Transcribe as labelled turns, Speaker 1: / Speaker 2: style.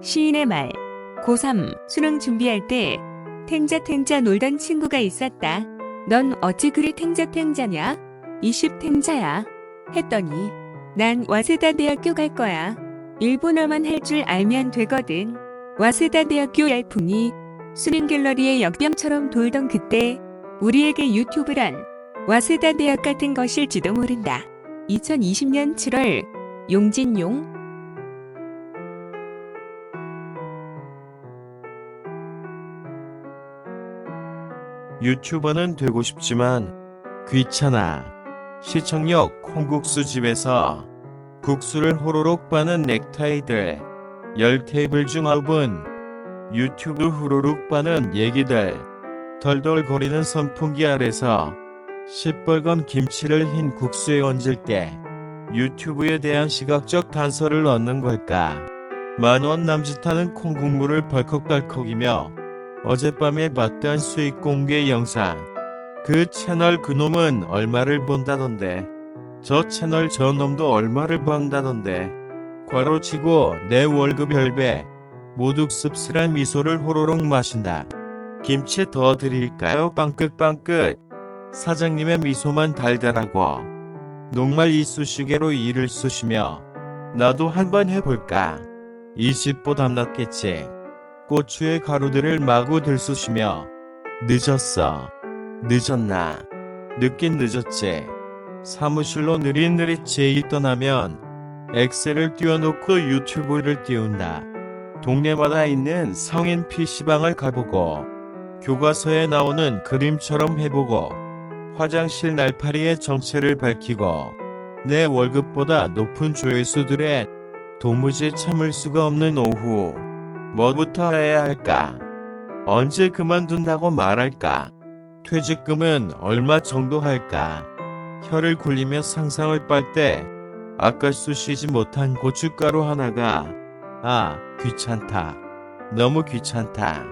Speaker 1: 시인의 말. 고3 수능 준비할 때 탱자탱자 놀던 친구가 있었다. 넌 어찌 그리 탱자탱자냐? 20탱자야. 했더니 난 와세다 대학교 갈 거야. 일본어만 할 줄 알면 되거든. 와세다 대학교 열풍이 수능 갤러리의 역병처럼 돌던 그때 우리에게 유튜브란 와세다 대학 같은 것일지도 모른다. 2020년 7월 용진용
Speaker 2: 유튜버는 되고 싶지만 귀찮아. 시청역 콩국수 집에서 국수를 호로록 빠는 넥타이들. 열 테이블 중 아홉은 유튜브 후루룩 빠는 얘기들. 덜덜거리는 선풍기 아래서 시뻘건 김치를 흰 국수에 얹을 때 유튜브에 대한 시각적 단서를 얻는 걸까? 만원 남짓하는 콩국물을 벌컥벌컥이며 어젯밤에 봤던 수익 공개 영상. 그 채널 그놈은 얼마를 번다던데. 저 채널 저 놈도 얼마를 번다던데. 괄호치고 내 월급 열배. 모두 씁쓸한 미소를 호로록 마신다. 김치 더 드릴까요? 빵긋빵긋. 사장님의 미소만 달달하고. 녹말 이쑤시개로 일을 쑤시며. 나도 한번 해볼까. 이 집보다 낫겠지. 고추의 가루들을 마구 들쑤시며 늦었어. 늦었나. 늦긴 늦었지. 사무실로 느릿느릿 일 떠나면 엑셀을 띄워놓고 유튜브를 띄운다. 동네마다 있는 성인 PC방을 가보고 교과서에 나오는 그림처럼 해보고 화장실 날파리의 정체를 밝히고 내 월급보다 높은 조회수들의 도무지 참을 수가 없는 오후 뭐부터 해야 할까? 언제 그만둔다고 말할까? 퇴직금은 얼마 정도 할까? 혀를 굴리며 상상을 빨 때 아까 쑤시지 못한 고춧가루 하나가 아 귀찮다. 너무 귀찮다.